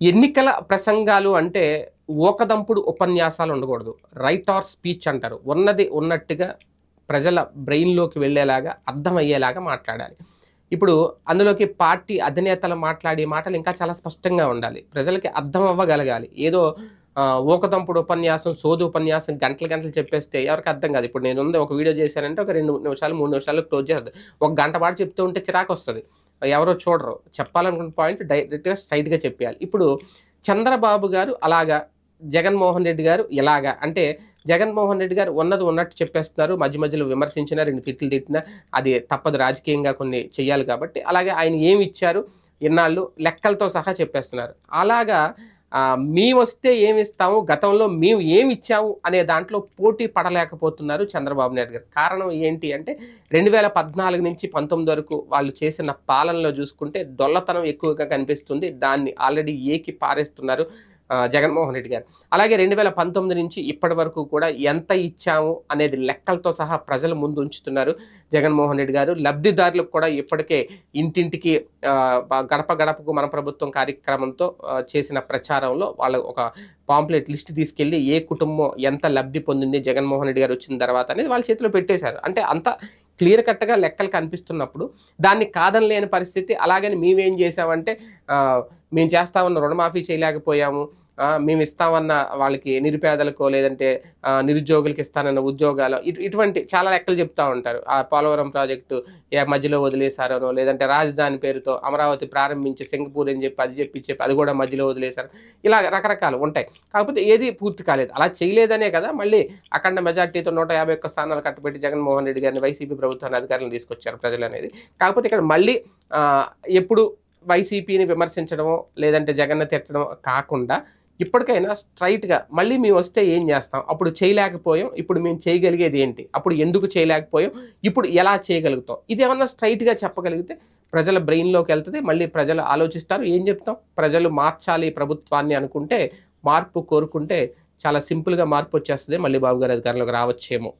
ఎన్నికల ప్రసంగాలు అంటే ఓకదంపుడు ఉపన్యాసాలు ఉండకూడదు. రైట్ ఆర్ స్పీచ్ అంటారు. ఉన్నది ఉన్నట్టుగా ప్రజల బ్రెయిన్లోకి వెళ్ళేలాగా అర్థమయ్యేలాగా మాట్లాడాలి. ఇప్పుడు అందులోకి పార్టీ అధినేతలు మాట్లాడే మాటలు ఇంకా చాలా స్పష్టంగా ఉండాలి. ప్రజలకి అర్థం అవ్వగలగాలి ఏదో ఆ, ఉపన్యాసం సోదు ఉపన్యాసం గంటలు గంటలు చెప్పేస్తే ఎవరికి అర్థం కాదు. ఇప్పుడు నేను ఉంది ఒక వీడియో చేశానంటే ఒక రెండు నిమిషాలు మూడు నిమిషాలు క్లోజ్ చేస్తుంది ఒక గంట పాటు చెప్తూ ఉంటే చిరాకు వస్తుంది. ఎవరో చూడరు. చెప్పాలనుకున్న పాయింట్ డైరెక్ట్గా స్ట్రైట్గా చెప్పేయాలి. ఇప్పుడు చంద్రబాబు గారు అలాగా జగన్మోహన్ రెడ్డి గారు ఇలాగా అంటే జగన్మోహన్ రెడ్డి గారు ఉన్నది ఉన్నట్టు చెప్పేస్తున్నారు. మధ్య మధ్యలో విమర్శించినా రెండు తిట్లు తిట్టినా అది తప్పదు రాజకీయంగా కొన్ని చేయాలి కాబట్టి అలాగే ఆయన ఏమి ఇచ్చారు? ఇన్నాళ్ళు లెక్కలతో సహా చెప్పేస్తున్నారు. అలాగా మేము వస్తే ఏమి ఇస్తాము గతంలో మేము ఏమి ఇచ్చాము అనే దాంట్లో పోటీ పడలేకపోతున్నారు చంద్రబాబు నాయుడు గారు. కారణం ఏంటి అంటే రెండు వేల పద్నాలుగు నుంచి పంతొమ్మిది వరకు వాళ్ళు చేసిన పాలనలో చూసుకుంటే దొల్లతనం ఎక్కువగా కనిపిస్తుంది. దాన్ని ఆల్రెడీ ఏకి పారేస్తున్నారు. జగన్మోహన్ రెడ్డి గారు. అలాగే రెండు వేల పంతొమ్మిది నుంచి ఇప్పటి వరకు కూడా ఎంత ఇచ్చాము అనేది లెక్కలతో సహా ప్రజల ముందు ఉంచుతున్నారు జగన్మోహన్ రెడ్డి గారు. లబ్ధిదారులకు కూడా ఇప్పటికే ఇంటింటికి గడప గడపకు మన ప్రభుత్వం కార్యక్రమంతో చేసిన ప్రచారంలో వాళ్ళ ఒక పాంప్లెట్ లిస్ట్ తీసుకెళ్ళి ఏ కుటుంబం ఎంత లబ్ధి పొందింది జగన్మోహన్ రెడ్డి గారు వచ్చిన తర్వాత అనేది వాళ్ళ చేతిలో పెట్టేశారు. అంటే అంత క్లియర్ కట్గా లెక్కలు కనిపిస్తున్నప్పుడు దాన్ని కాదనలేని పరిస్థితి. అలాగని మేమేం చేసామంటే మేము చేస్తా ఉన్న రుణమాఫీ చేయలేకపోయాము. మేము ఇస్తామన్న వాళ్ళకి నిరుపేదలకో లేదంటే నిరుద్యోగులకు నిరుద్యోగులకి ఇస్తానన్న ఉద్యోగాలు ఇటు ఇటువంటి చాలా లెక్కలు చెప్తా ఉంటారు. ఆ పోలవరం ప్రాజెక్టు ఏ మధ్యలో వదిలేశారనో లేదంటే రాజధాని పేరుతో అమరావతి ప్రారంభించి సింగపూర్ అని చెప్పి అది చెప్పి చెప్పి అది కూడా మధ్యలో వదిలేశారు. ఇలా రకరకాలు ఉంటాయి. కాకపోతే ఏది పూర్తి కాలేదు. అలా చేయలేదనే కదా మళ్ళీ అఖండ మెజార్టీతో నూట యాభై ఒక్క స్థానాలు కట్టబెట్టి జగన్మోహన్ రెడ్డి గారిని వైసీపీ ప్రభుత్వాన్ని అధికారులను తీసుకొచ్చారు ప్రజలు అనేది కాకపోతే ఇక్కడ మళ్ళీ ఎప్పుడు వైసీపీని విమర్శించడమో లేదంటే జగన్ తిట్టడమో కాకుండా ఇప్పటికైనా స్ట్రైట్గా మళ్ళీ మేము వస్తే ఏం చేస్తాం? అప్పుడు చేయలేకపోయాం ఇప్పుడు మేము చేయగలిగేది ఏంటి? అప్పుడు ఎందుకు చేయలేకపోయాం? ఇప్పుడు ఎలా చేయగలుగుతాం? ఇది ఏమన్నా స్ట్రైట్గా చెప్పగలిగితే ప్రజల బ్రెయిన్లోకి వెళ్తుంది మళ్ళీ ప్రజలు ఆలోచిస్తారు. ఏం చెప్తాం? ప్రజలు మార్చాలి ప్రభుత్వాన్ని అనుకుంటే మార్పు కోరుకుంటే చాలా సింపుల్గా మార్పు వచ్చేస్తుంది. మళ్ళీ బాబు గారు అధికారంలోకి రావచ్చేమో.